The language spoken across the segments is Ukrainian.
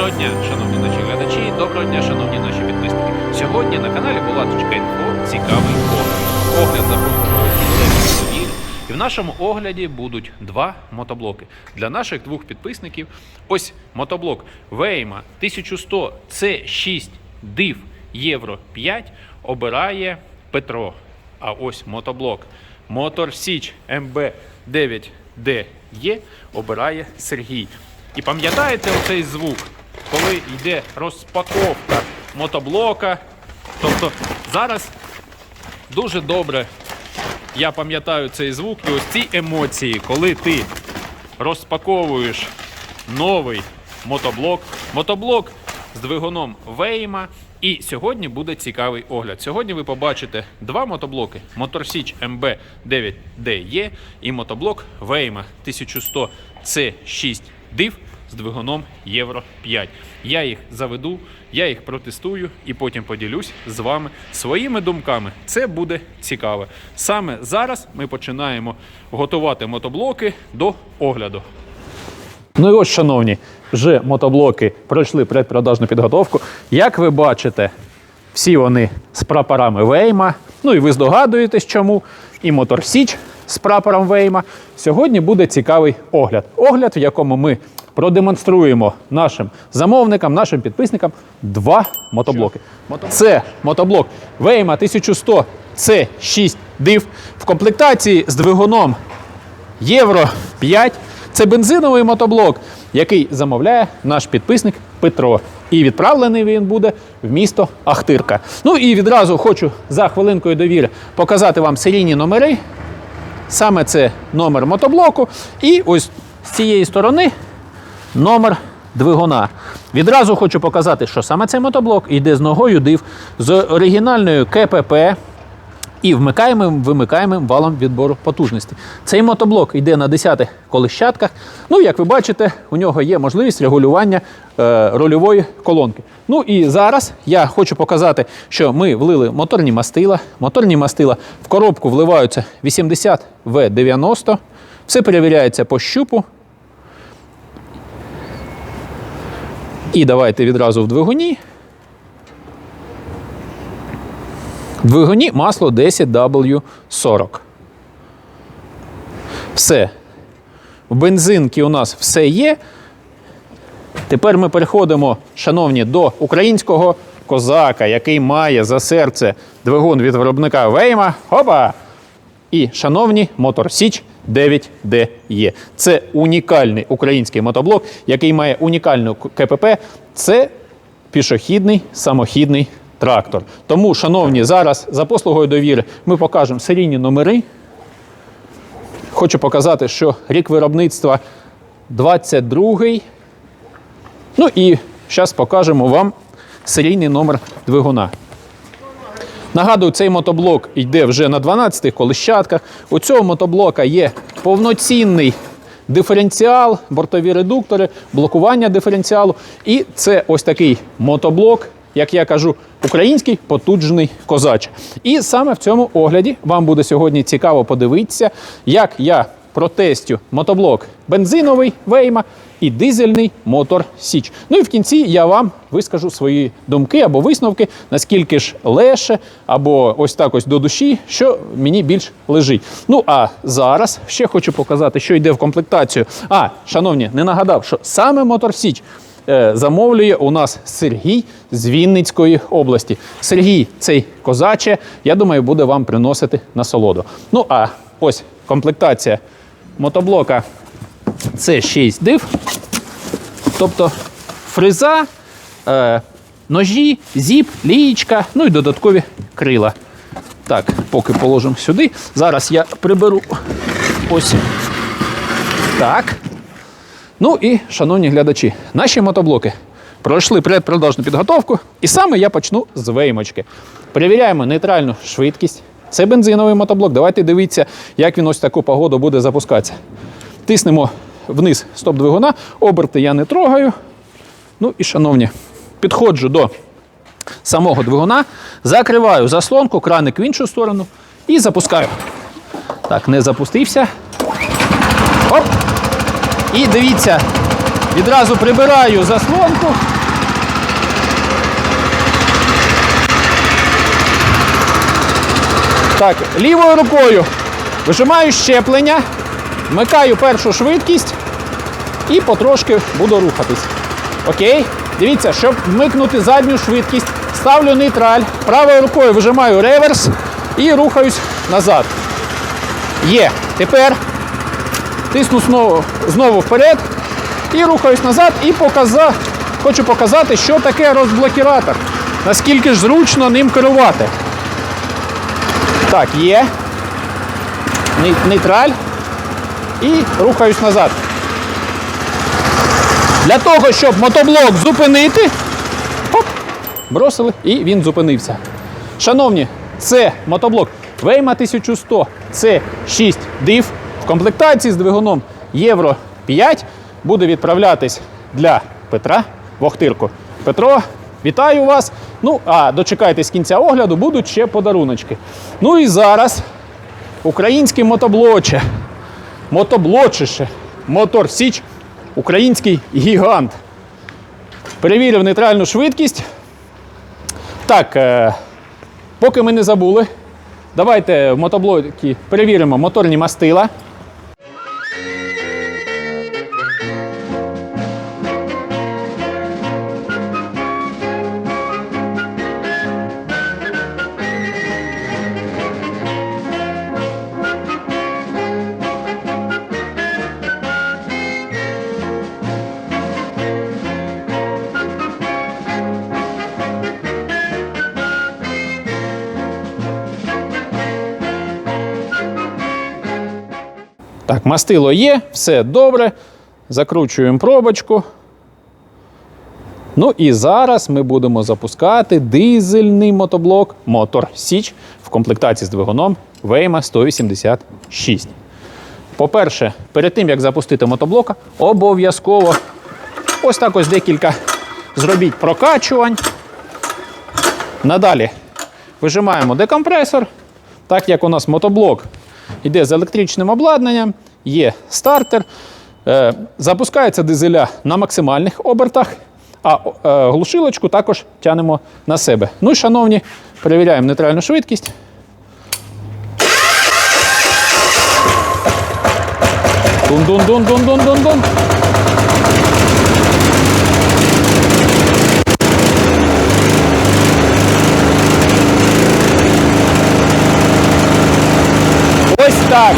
Доброго дня, шановні наші глядачі, доброго дня, шановні наші підписники. Сьогодні на каналі Булаточка.Інфо цікавий огляд. Огляд запрошує і в нашому огляді будуть два мотоблоки для наших двох підписників. Ось мотоблок Вейма 1100 C6 DIV Євро 5 обирає Петро. А ось мотоблок Мотор Січ МБ 9DE обирає Сергій. І пам'ятаєте оцей звук, коли йде розпаковка мотоблока? Тобто зараз дуже добре я пам'ятаю цей звук і ось ці емоції, коли ти розпаковуєш новий мотоблок. Мотоблок з двигуном Вейма. І сьогодні буде цікавий огляд. Сьогодні ви побачите два мотоблоки: Моторсіч МБ 9DE і мотоблок Вейма 1100 C6 DIV з двигуном Євро 5. Я їх заведу, я їх протестую і потім поділюсь з вами своїми думками. Це буде цікаво. Саме зараз ми починаємо готувати мотоблоки до огляду. Ну і ось, шановні, вже мотоблоки пройшли предпродажну підготовку. Як ви бачите, всі вони з прапорами Вейма. Ну і ви здогадуєтесь, чому. І Мотор Січ з прапором Вейма. Сьогодні буде цікавий огляд. Огляд, в якому ми продемонструємо нашим замовникам, нашим підписникам два мотоблоки. Це мотоблок Вейма 1100 C6 DIV в комплектації з двигуном Євро 5. Це бензиновий мотоблок, який замовляє наш підписник Петро. І відправлений він буде в місто Ахтирка. Ну і відразу хочу за хвилинкою довіри показати вам серійні номери. Саме це номер мотоблоку. І ось з цієї сторони номер двигуна. Відразу хочу показати, що саме цей мотоблок йде з ногою див з оригінальною КПП і вмикаємим вимикаємим валом відбору потужності. Цей мотоблок йде на 10 колищатках. Ну, як ви бачите, у нього є можливість регулювання е, рольової колонки. Ну і зараз я хочу показати, що ми влили моторні мастила. Моторні мастила в коробку вливаються 80 В90. Все перевіряється по щупу. І давайте відразу в двигуні. Двигуні масло 10W40. Все. В бензинці у нас все є. Тепер ми переходимо, шановні, до українського козака, який має за серце двигун від виробника Вейма. Хопа! І, шановні, Мотор Січ 9DE. Це унікальний український мотоблок, який має унікальну КПП. Це пішохідний самохідний трактор. Тому, шановні, зараз за послугою довіри ми покажемо серійні номери. Хочу показати, що рік виробництва 22-й. Ну і зараз покажемо вам серійний номер двигуна. Нагадую, цей мотоблок йде вже на 12 колищатках. У цього мотоблока є повноцінний диференціал, бортові редуктори, блокування диференціалу. І це ось такий мотоблок, як я кажу, український потужний козач. І саме в цьому огляді вам буде сьогодні цікаво подивитися, як я протестю мотоблок бензиновий Вейма і дизельний мотор Січ. Ну і в кінці я вам вискажу свої думки або висновки, наскільки ж леше, або ось так ось до душі, що мені більш лежить. Ну а зараз ще хочу показати, що йде в комплектацію. А, шановні, не нагадав, що саме мотор Січ е, замовлює у нас Сергій з Вінницької області. Сергій, цей козаче, я думаю, буде вам приносити насолоду. Ну а ось комплектація мотоблока це 6 див. Тобто фреза, е, ножі, зіп, лієчка, ну і додаткові крила. Так, поки положимо сюди. Зараз я приберу ось так. Ну і, шановні глядачі, наші мотоблоки пройшли предпродажну підготовку. І саме я почну з веймочки. Перевіряємо нейтральну швидкість. Це бензиновий мотоблок. Давайте дивіться, як він ось таку погоду буде запускатися. Тиснемо вниз стоп двигуна, оберти я не трогаю. Ну і, шановні, підходжу до самого двигуна, закриваю заслонку, краник в іншу сторону і запускаю. Так, не запустився. Оп! І дивіться, відразу прибираю заслонку. Так, лівою рукою вижимаю щеплення, вмикаю першу швидкість і потрошки буду рухатись. Окей? Дивіться, щоб вмикнути задню швидкість, ставлю нейтраль, правою рукою вижимаю реверс і рухаюсь назад. Є. Тепер тисну знову, знову вперед і рухаюсь назад. І показа... хочу показати, що таке розблокіратор. Наскільки ж зручно ним керувати. Так, є. Нейтраль. І рухаюсь назад. Для того, щоб мотоблок зупинити, хоп, бросили і він зупинився. Шановні, це мотоблок Вейма 1100, це 6 див в комплектації з двигуном Євро 5 буде відправлятись для Петра в Охтирку. Петро, вітаю вас. Ну, а дочекайтесь кінця огляду, будуть ще подаруночки. Ну і зараз український мотоблоче, мотоблочище, мотор Січ, український гігант. Перевірив нейтральну швидкість. Так, е, поки ми не забули, давайте в мотоблокі перевіримо моторні мастила. Так, мастило є, все добре. Закручуємо пробочку. Ну і зараз ми будемо запускати дизельний мотоблок Мотор Січ в комплектації з двигуном Вейма 186. По-перше, перед тим як запустити мотоблока, обов'язково ось так ось декілька зробіть прокачувань. Надалі вижимаємо декомпресор. Так як у нас мотоблок йде з електричним обладнанням, є стартер. Е, запускається дизеля на максимальних обертах, а е, глушилочку також тянемо на себе. Ну і, шановні, перевіряємо нейтральну швидкість. Дун-дун-дун-дун-дун-дун-дун. Ось так.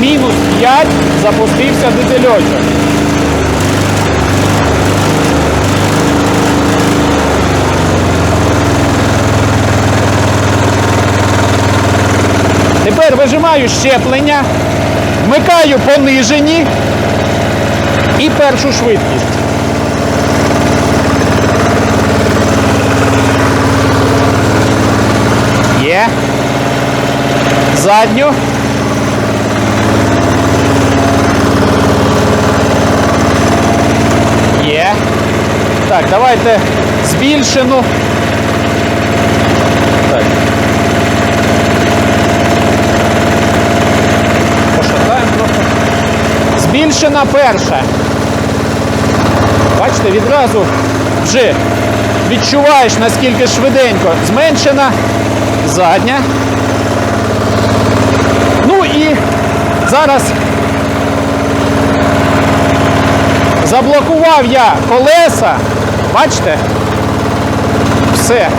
Мінус 5 запустився дизельочок. Тепер вижимаю щеплення, вмикаю понижені і першу швидкість. Є. Задню. Є. Так, давайте збільшену. Так. Пошатаємо трохи. Збільшена перша. Бачите, відразу вже відчуваєш, наскільки швиденько. Зменшена задня. Ну і зараз Заблокував я колеса. Бачите? Все.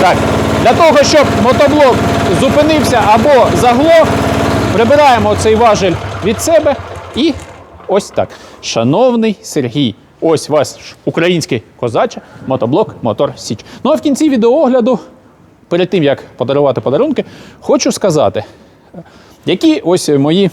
Так. Для того, щоб мотоблок зупинився або заглох, прибираємо цей важель від себе і ось так. Шановний Сергій, ось ваш український козача, мотоблок, мотор Січ. Ну а в кінці відеоогляду, перед тим як подарувати подарунки, хочу сказати, які ось мої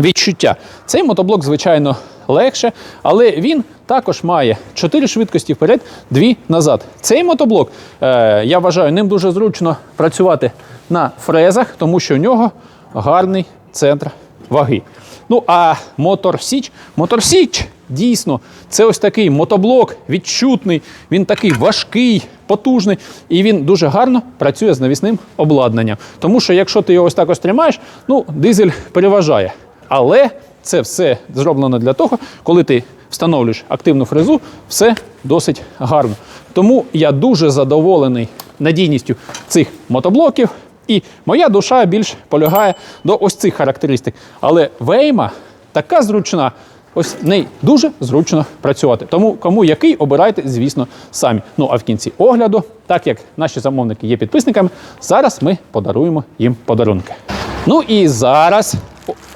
відчуття. Цей мотоблок, звичайно, легше, але він також має 4 швидкості вперед, 2 назад. Цей мотоблок, е, я вважаю, ним дуже зручно працювати на фрезах, тому що у нього гарний центр ваги. Ну а мотор Січ, мотор Січ дійсно це ось такий мотоблок відчутний, він такий важкий, потужний, і він дуже гарно працює з навісним обладнанням. Тому що якщо ти його ось так ось тримаєш, ну дизель переважає. Але це все зроблено для того, коли ти встановлюєш активну фрезу, все досить гарно. Тому я дуже задоволений надійністю цих мотоблоків. І моя душа більш полягає до ось цих характеристик. Але вейма така зручна. Ось в неї дуже зручно працювати. Тому кому який обирайте, звісно, самі. Ну а в кінці огляду, так як наші замовники є підписниками, зараз ми подаруємо їм подарунки. Ну і зараз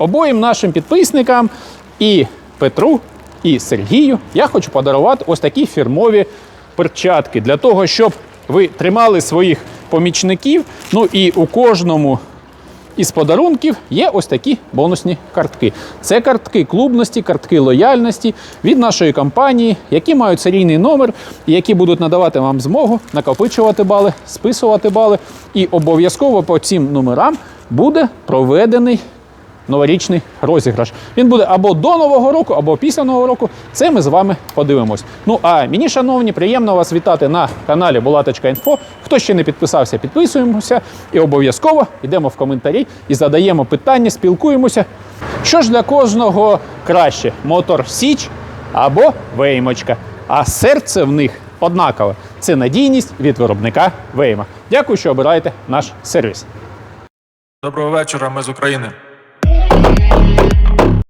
обоїм нашим підписникам і Петру, і Сергію я хочу подарувати ось такі фірмові перчатки для того, щоб ви тримали своїх помічників. Ну і у кожному із подарунків є ось такі бонусні картки. Це картки клубності, картки лояльності від нашої компанії, які мають серійний номер, які будуть надавати вам змогу накопичувати бали, списувати бали. І обов'язково по цим номерам буде проведений новорічний розіграш. Він буде або до Нового року, або після Нового року. Це ми з вами подивимось. Ну а мені, шановні, приємно вас вітати на каналі Булаточка.Інфо. Хто ще не підписався, підписуємося і обов'язково йдемо в коментарі і задаємо питання, спілкуємося. Що ж для кожного краще: мотор Січ або Веймочка. А серце в них однакове. Це надійність від виробника Вейма. Дякую, що обираєте наш сервіс. Доброго вечора, ми з України.